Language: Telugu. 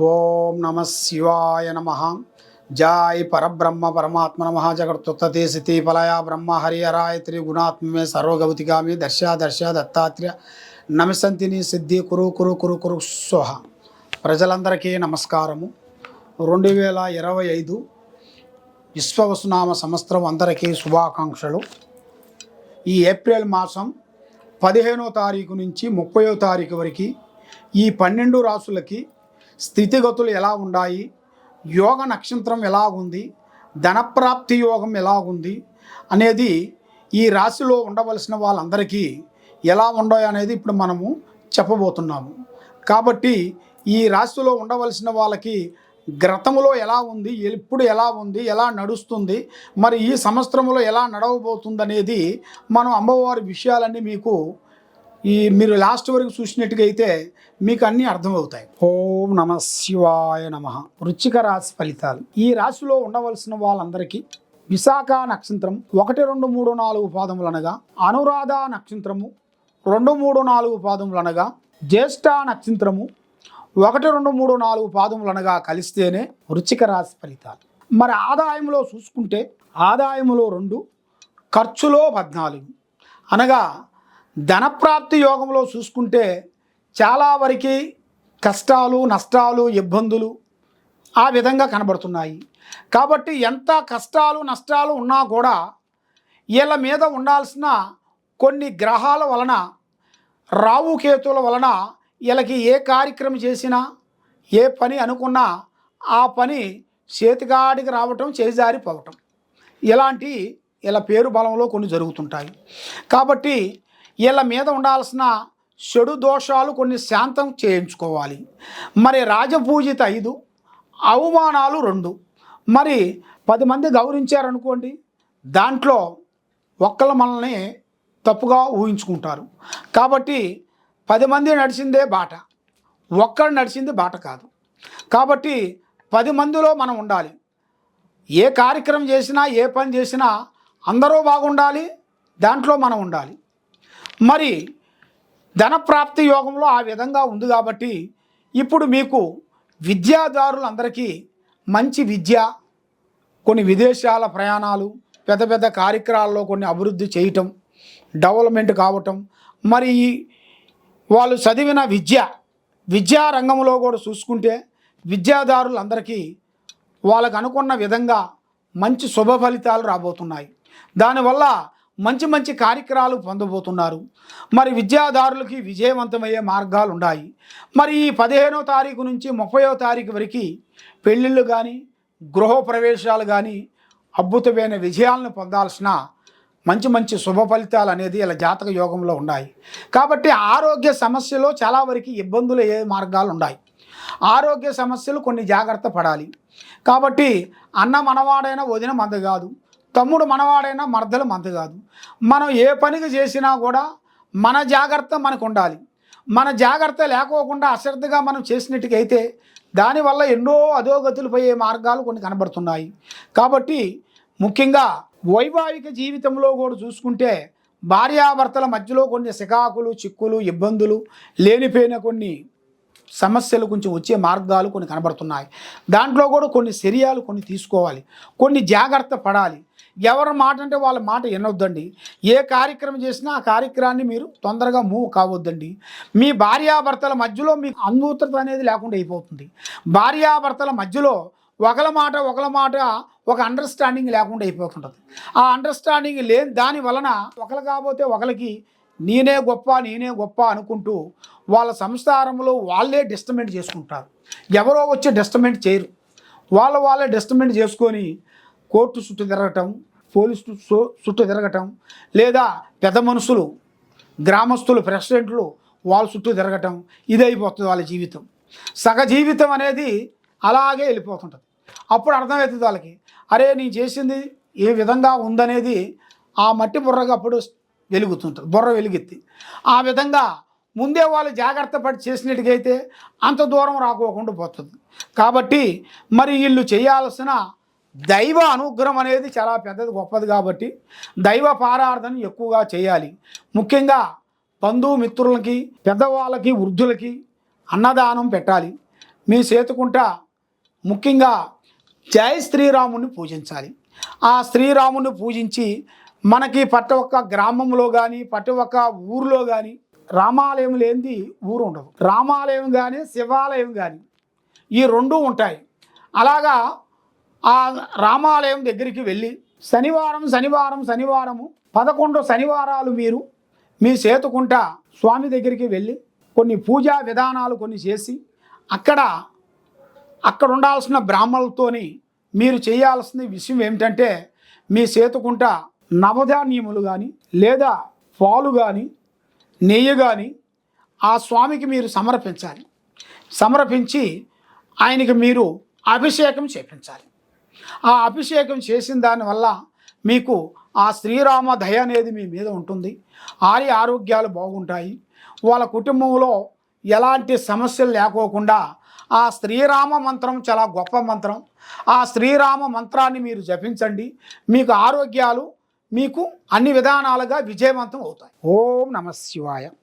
ఓం నమ శివాయ నమ. జాయ్ పరబ్రహ్మ పరమాత్మ నమ. జగత్తుత్తే సితి పలయ బ్రహ్మ హరిహరాయ త్రిగుణాత్మే సర్వగవతిగామి దర్శ దర్శ దత్తాత్రేయ నమిసంతిని సిద్ధి కురు కురు కురు కురు స్వహ. ప్రజలందరికీ నమస్కారము. రెండు వేల ఇరవై ఐదు విశ్వవసునామ సంవత్సరం అందరికీ శుభాకాంక్షలు. ఈ ఏప్రిల్ మాసం పదిహేనో తారీఖు నుంచి ముప్పయో తారీఖు వరకు ఈ పన్నెండు రాసులకి స్థితిగతులు ఎలా ఉన్నాయి యోగ నక్షత్రం ఎలా ఉంది? ధనప్రాప్తి యోగం ఎలా ఉంది? అనేది ఈ రాశిలో ఉండవలసిన వాళ్ళందరికీ ఎలా ఉండవు అనేది ఇప్పుడు మనము చెప్పబోతున్నాము. కాబట్టి ఈ రాశిలో ఉండవలసిన వాళ్ళకి గ్రతములో ఎలా ఉంది? ఎప్పుడు ఎలా ఉంది? ఎలా నడుస్తుంది? మరి ఈ సంవత్సరంలో ఎలా నడవబోతుంది అనేది మనం అమ్మవారి విషయాలన్నీ మీకు ఈ మీరు లాస్ట్ వరకు చూసినట్టుగా అయితే మీకు అన్నీ అర్థమవుతాయి. ఓం నమ శివాయ నమ. వృచ్చిక రాశి ఫలితాలు. ఈ రాశిలో ఉండవలసిన వాళ్ళందరికీ విశాఖ నక్షత్రం ఒకటి రెండు మూడు నాలుగు పాదములు అనగా అనురాధ నక్షత్రము రెండు మూడు నాలుగు పాదములు అనగా జ్యేష్ఠ నక్షత్రము ఒకటి రెండు మూడు నాలుగు పాదములు అనగా కలిస్తేనే వృచ్చిక రాశి ఫలితాలు. మరి ఆదాయంలో చూసుకుంటే ఆదాయములో రెండు ఖర్చులో పద్నాలుగు అనగా ధనప్రాప్తి యోగంలో చూసుకుంటే చాలా వరకు కష్టాలు నష్టాలు ఇబ్బందులు ఆ విధంగా కనబడుతున్నాయి. కాబట్టి ఎంత కష్టాలు నష్టాలు ఉన్నా కూడా వీళ్ళ మీద ఉండాల్సిన కొన్ని గ్రహాల వలన రావుకేతుల వలన వీళ్ళకి ఏ కార్యక్రమం చేసినా ఏ పని అనుకున్నా ఆ పని చేతికాడికి రావటం చేజారిపోవటం. ఇలాంటి వీళ్ళ పేరు బలంలో కొన్ని జరుగుతుంటాయి. కాబట్టి వీళ్ళ మీద ఉండాల్సిన చెడు దోషాలు కొన్ని శాంతం చేయించుకోవాలి. మరి రాజపూజిత ఐదు అవమానాలు రెండు. మరి పది మంది గౌరవించారనుకోండి దాంట్లో ఒక్కళ్ళ మనల్ని తప్పుగా ఊహించుకుంటారు. కాబట్టి పది మంది నడిచిందే బాట ఒక్కడు నడిచింది బాట కాదు. కాబట్టి పది మందిలో మనం ఉండాలి. ఏ కార్యక్రమం చేసినా ఏ పని చేసినా అందరూ బాగుండాలి దాంట్లో మనం ఉండాలి. మరి ధనప్రాప్తి యోగంలో ఆ విధంగా ఉంది కాబట్టి ఇప్పుడు మీకు విద్యాదారులందరికీ మంచి విద్య కొన్ని విదేశాల ప్రయాణాలు పెద్ద పెద్ద కార్యక్రమాల్లో కొన్ని అభివృద్ధి చేయటం డెవలప్మెంట్ కావటం మరి ఈ వాళ్ళు చదివిన విద్య విద్యా రంగంలో కూడా చూసుకుంటే విద్యాదారులందరికీ వాళ్ళకు అనుకున్న విధంగా మంచి శుభ ఫలితాలు రాబోతున్నాయి. దానివల్ల మంచి మంచి కార్యక్రమాలు పొందబోతున్నారు. మరి విద్యాదారులకి విజయవంతమయ్యే మార్గాలు ఉన్నాయి మరి ఈ పదిహేనో తారీఖు నుంచి ముప్పయో తారీఖు వరకు పెళ్ళిళ్ళు కానీ గృహప్రవేశాలు కానీ అద్భుతమైన విజయాలను పొందాల్సిన మంచి మంచి శుభ ఫలితాలు అనేది ఇలా జాతక యోగంలో ఉన్నాయి. కాబట్టి ఆరోగ్య సమస్యలో చాలా వరకు ఇబ్బందులు ఏ మార్గాలు ఉన్నాయి ఆరోగ్య సమస్యలు కొన్ని జాగ్రత్త పడాలి. కాబట్టి అన్న మనవాడైనా వదిన మంద కాదు. తమ్ముడు మనవాడైనా మర్దలు మంద కాదు. మనం ఏ పనికి చేసినా కూడా మన జాగ్రత్త మనకు ఉండాలి. మన జాగ్రత్త లేకోకుండా అశ్రద్ధగా మనం చేసినట్టుకైతే దానివల్ల ఎన్నో అధోగతులు పోయే మార్గాలు కొన్ని కనబడుతున్నాయి. కాబట్టి ముఖ్యంగా వైవాహిక జీవితంలో కూడా చూసుకుంటే భార్యాభర్తల మధ్యలో కొన్ని సికాకులు చిక్కులు ఇబ్బందులు లేనిపోయిన కొన్ని సమస్యలు గురించి వచ్చే మార్గాలు కొన్ని కనబడుతున్నాయి. దాంట్లో కూడా కొన్ని చర్యలు కొన్ని తీసుకోవాలి. కొన్ని జాగ్రత్త పడాలి. ఎవరి మాట అంటే వాళ్ళ మాట వినొద్దండి. ఏ కార్యక్రమం చేసినా ఆ కార్యక్రమాన్ని మీరు తొందరగా మూవ్ కావద్దండి. మీ భార్యాభర్తల మధ్యలో మీకు అనుభూతత అనేది లేకుండా అయిపోతుంది. భార్యాభర్తల మధ్యలో ఒకల మాట ఒకల మాట ఒక అండర్స్టాండింగ్ లేకుండా అయిపోతుంటుంది. ఆ అండర్స్టాండింగ్ లేని దాని వలన ఒకరు కాకపోతే ఒకరికి నేనే గొప్ప నేనే గొప్ప అనుకుంటూ వాళ్ళ సంసారంలో వాళ్ళే డిస్టమెంట్ చేసుకుంటారు. ఎవరో వచ్చి డిస్టమెంట్ చేయరు. వాళ్ళ వాళ్ళే డిస్టమెంట్ చేసుకొని కోర్టు చుట్టూ తిరగటం పోలీసు సు- చుట్టూ తిరగటం లేదా పెద్ద మనుషులు గ్రామస్తులు ప్రెసిడెంట్లు వాళ్ళ చుట్టూ తిరగటం ఇది అయిపోతుంది వాళ్ళ జీవితం. సగ జీవితం అనేది అలాగే వెళ్ళిపోతుంటుంది. అప్పుడు అర్థమవుతుంది వాళ్ళకి అరే నేను చేసింది ఏ విధంగా ఉందనేది ఆ మట్టి బుర్రగా అప్పుడు వెలుగుతుంటుంది బుర్ర వెలుగెత్తి. ఆ విధంగా ముందే వాళ్ళు జాగ్రత్త పడి చేసినట్టుగైతే అంత దూరం రాకోకుండా పోతుంది. కాబట్టి మరి వీళ్ళు చేయాల్సిన దైవ అనుగ్రహం అనేది చాలా పెద్దది గొప్పది కాబట్టి దైవ పారార్థన ఎక్కువగా చేయాలి. ముఖ్యంగా బంధుమిత్రులకి పెద్దవాళ్ళకి వృద్ధులకి అన్నదానం పెట్టాలి. మీ చేతుకుంటా ముఖ్యంగా జై శ్రీరాముని పూజించాలి. ఆ శ్రీరాముని పూజించి మనకి ప్రతి ఒక్క గ్రామంలో కానీ ప్రతి ఒక్క ఊరిలో కానీ రామాలయం లేనిది ఊరు ఉండదు. రామాలయం కానీ శివాలయం కానీ ఈ రెండు ఉంటాయి. అలాగా ఆ రామాలయం దగ్గరికి వెళ్ళి శనివారం శనివారం శనివారము పదకొండు శనివారాలు మీరు మీ సేతుకుంట స్వామి దగ్గరికి వెళ్ళి కొన్ని పూజా విధానాలు కొన్ని చేసి అక్కడ అక్కడ ఉండాల్సిన బ్రాహ్మణులతోని మీరు చేయాల్సిన విషయం ఏమిటంటే మీ సేతుకుంట నవధాన్యములు కానీ లేదా పాలు కానీ నెయ్యి కానీ ఆ స్వామికి మీరు సమర్పించాలి. సమర్పించి ఆయనకి మీరు అభిషేకం చేపించాలి. ఆ అభిషేకం చేసిన దానివల్ల మీకు ఆ శ్రీరామ దయ అనేది మీ మీద ఉంటుంది. ఆరి ఆరోగ్యాలు బాగుంటాయి. వాళ్ళ కుటుంబంలో ఎలాంటి సమస్యలు లేకోకుండా ఆ శ్రీరామ మంత్రం చాలా గొప్ప మంత్రం. ఆ శ్రీరామ మంత్రాన్ని మీరు జపించండి. మీకు ఆరోగ్యాలు మీకు అన్ని విధానాలుగా విజయవంతం అవుతాయి. ఓం నమ శివాయ.